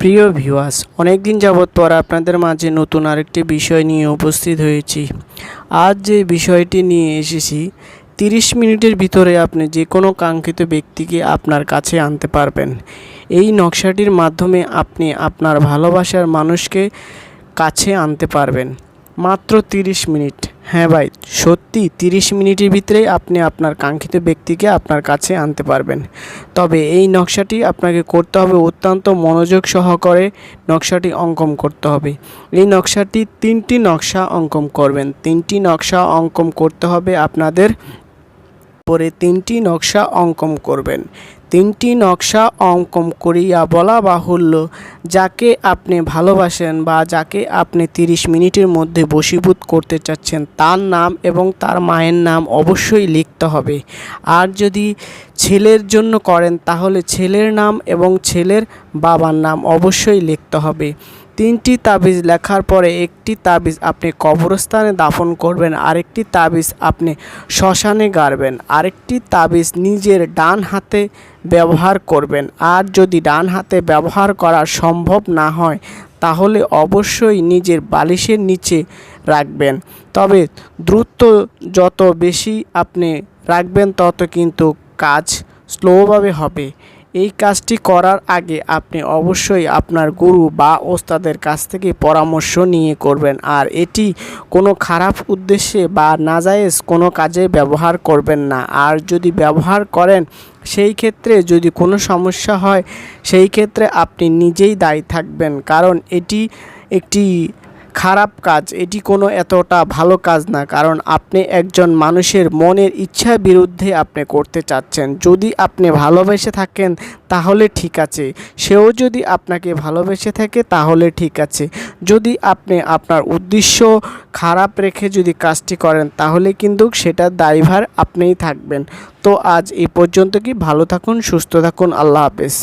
প্রিয় ভিউয়ার্স অনেকদিন যাবৎ পর আপনাদের মাঝে নতুন আরেকটি বিষয় নিয়ে উপস্থিত হয়েছি। আজ যে বিষয়টি নিয়ে এসেছি, তিরিশ মিনিটের ভিতরে আপনি যে কোনো কাঙ্ক্ষিত ব্যক্তিকে আপনার কাছে আনতে পারবেন। এই নকশাটির মাধ্যমে আপনি আপনার ভালোবাসার মানুষকে কাছে আনতে পারবেন। মাত্র তিরিশ মিনিট। হ্যাঁ ভাই, সত্যি তিরিশ মিনিটের ভিতরেই আপনি আপনার কাঙ্ক্ষিত ব্যক্তিকে আপনার কাছে আনতে পারবেন। তবে এই নকশাটি আপনাকে করতে হবে অত্যন্ত মনোযোগ সহকারে নকশাটি অঙ্কন করতে হবে। এই নকশাটি তিনটি নকশা অঙ্কন করবেন। তিনটি নকশা অঙ্কন করতে হবে আপনাদের পরে তিনটি নকশা অঙ্কন করবেন। তিনটি নকশা অঙ্কন করিয়া বলা বাহুল্য, যাকে আপনি ভালোবাসেন বা যাকে আপনি তিরিশ মিনিটের মধ্যে বশীভূত করতে চাচ্ছেন, তার নাম এবং তার মায়ের নাম অবশ্যই লিখতে হবে। আর যদি ছেলের জন্য করেন, তাহলে ছেলের নাম এবং ছেলের বাবার নাম অবশ্যই লিখতে হবে। তিনটি তাবিজ লেখার পরে একটি তাবিজ আপনি কবরস্থানে দাফন করবেন, আরেকটি তাবিজ আপনি শ্মশানে গাড়বেন, আরেকটি তাবিজ নিজের ডান হাতে ব্যবহার করবেন। আর যদি ডান হাতে ব্যবহার করা সম্ভব না হয়, তাহলে অবশ্যই নিজের বালিশের নিচে রাখবেন। তবে দ্রুত যত বেশি আপনি রাখবেন, তত কিন্তু কাজ স্লোভাবে হবে। এই কাজটি করার আগে আপনি অবশ্যই আপনার গুরু বা ওস্তাদের কাছ থেকে পরামর্শ নিয়ে করবেন। আর এটি কোনো খারাপ উদ্দেশ্যে বা নাজায়েজ কোনো কাজে ব্যবহার করবেন না। আর যদি ব্যবহার করেন, সেই ক্ষেত্রে যদি কোনো সমস্যা হয়, সেই ক্ষেত্রে আপনি নিজেই দায়ী থাকবেন। কারণ এটি একটি খারাপ কাজ, এটি কোনো এতটা ভালো কাজ না, কারণ আপনি একজন মানুষের মনের ইচ্ছার বিরুদ্ধে আপনি করতে চাচ্ছেন। যদি আপনি ভালোবেসে থাকেন, তাহলে ঠিক আছে। সেও যদি আপনাকে ভালোবেসে থাকে, তাহলে ঠিক আছে। যদি আপনি আপনার উদ্দেশ্য খারাপ রেখে যদি কাজটি করেন, তাহলে কিন্তু সেটার দায়ভার আপনিই থাকবেন। তো আজ এই পর্যন্ত কি, ভালো থাকুন, সুস্থ থাকুন, আল্লাহ হাফেজ।